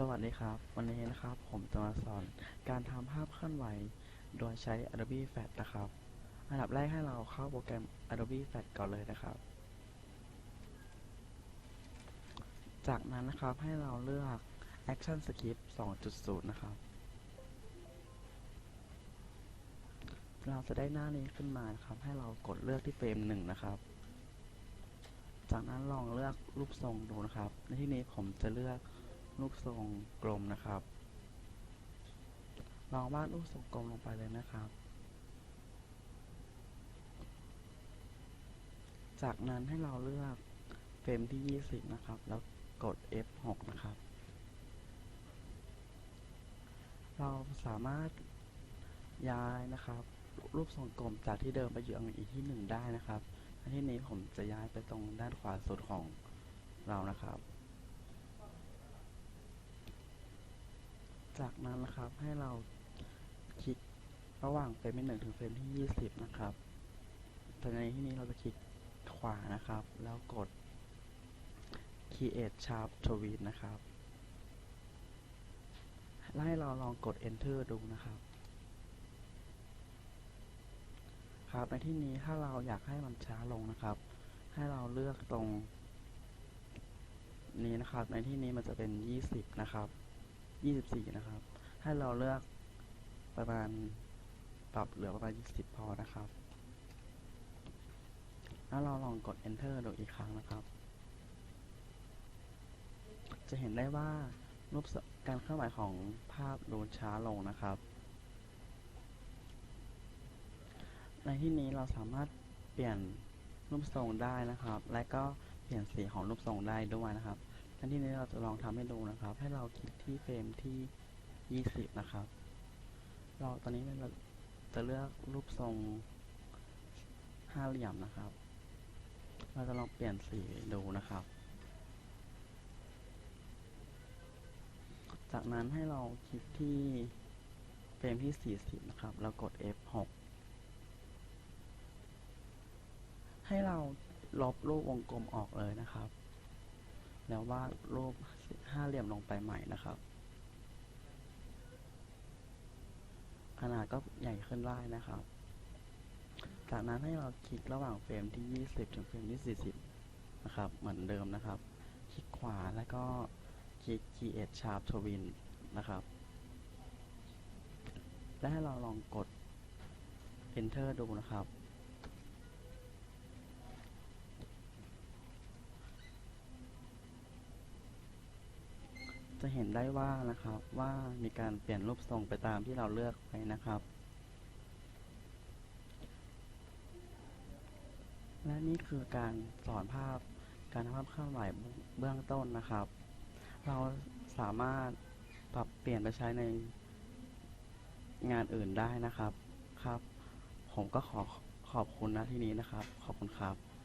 สวัสดีครับ วันนี้นะครับผมจะมาสอนการทำภาพเคลื่อนไหว โดยใช้ Adobe Flash นะครับ อันดับแรกให้เราเข้าโปรแกรม Adobe Flash ก่อนเลยนะครับ จากนั้นนะครับให้เราเลือก Action Script 2.0 นะครับ เราจะได้หน้านี้ขึ้นมานครับ ให้เรากดเลือกที่เฟรมหนึ่งนะครับ จากนั้นลองเลือกรูปทรงดูนะครับ ในที่นี้ผมจะเลือก รูปทรงกลมนะครับ ลองวาดรูปทรงกลมลงไปเลยนะครับ จากนั้นให้เราเลือกเฟรมที่ 20 นะครับ แล้วกด F6 นะครับ เราสามารถย้ายนะครับ รูปทรงกลมจากที่เดิมไปอยู่อีกที่หนึ่งได้นะครับในที่นี้ผมจะย้ายไปตรงด้านขวาสุดของเรานะครับ จากนั้นนะครับให้เราคลิกระหว่างเฟรมที่หนึ่งถึงเฟรมที่20นะครับแต่ในที่นี้เราจะคลิกขวานะครับ แล้วกด create sharp tweet นะครับแล้วให้เราลองกด enter ดูนะครับ ครับในที่นี้ถ้าเราอยากให้มันช้าลงนะครับ ให้เราเลือกตรงนี้นะครับ ในที่นี้มันจะเป็น 20 นะครับ 24นะครับ ให้เราเลือกประมาณปรับเหลือประมาณ20พอนะครับ แล้วเราลองกด enter ดูอีกครั้งนะครับ จะเห็นได้ว่ารูปสการเคลื่อนไหวของภาพดูช้าลงนะครับ ในที่นี้เราสามารถเปลี่ยนรูปทรงได้นะครับ และก็เปลี่ยนสีของรูปทรงได้ด้วยนะครับ ในที่นี้เราจะลองทำให้ดูนะครับ ให้เราคลิกที่เฟรมที่ 20 นะครับ เราตอนนี้เราจะเลือกรูปทรงห้าเหลี่ยมนะครับ เราจะลองเปลี่ยนสีดูนะครับ จากนั้นให้เราคลิกที่เฟรมที่ 40 นะครับแล้วกด F6 ให้เราลบรูปวงกลมออกเลยนะครับ แล้ววาดรูปห้าเหลี่ยมลงไปใหม่นะครับ ขนาดก็ใหญ่ขึ้นได้นะครับ จากนั้นให้เราคลิกระหว่างเฟรมที่ 20 ถึงเฟรมที่ 40 นะครับ เหมือนเดิมนะครับ คลิกขวาแล้วก็คลิก create sharp twin นะครับ และให้เราลองกด enter ดูนะครับ จะเห็นได้ว่านะครับว่ามีการเปลี่ยนรูปทรงไปตามที่เราเลือกไปนะครับ และนี่คือการสอนภาพการทำภาพเคลื่อนไหวเบื้องต้นนะครับ เราสามารถปรับเปลี่ยนไปใช้ในงานอื่นได้นะครับครับ ผมก็ขอขอบคุณนะที่นี้นะครับ ขอบคุณครับ